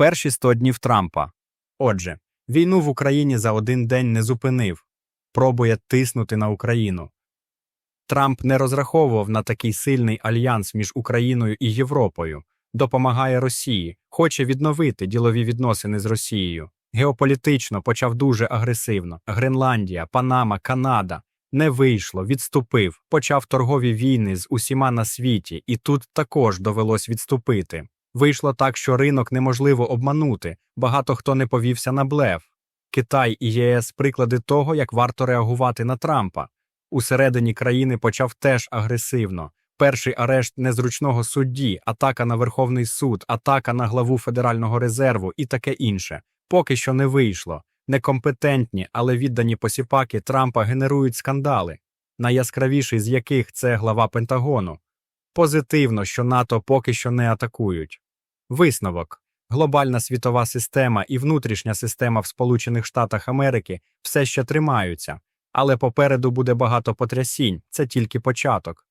Перші 100 днів Трампа. Отже, війну в Україні за один день не зупинив, пробує тиснути на Україну. Трамп не розраховував на такий сильний альянс між Україною і Європою, допомагає Росії, хоче відновити ділові відносини з Росією. Геополітично почав дуже агресивно. Гренландія, Панама, Канада. Не вийшло, відступив, почав торгові війни з усіма на світі, і тут також довелось відступити. Вийшло так, що ринок неможливо обманути, багато хто не повівся на блеф. Китай і ЄС приклади того, як варто реагувати на Трампа. Усередині країни почав теж агресивно. Перший арешт незручного судді, атака на Верховний суд, атака на главу Федерального резерву і таке інше. Поки що не вийшло. Некомпетентні, але віддані посіпаки Трампа генерують скандали, найяскравіший з яких це глава Пентагону. Позитивно, що НАТО поки що не атакують. Висновок. Глобальна світова система і внутрішня система в Сполучених Штатах Америки все ще тримаються, але попереду буде багато потрясінь, це тільки початок.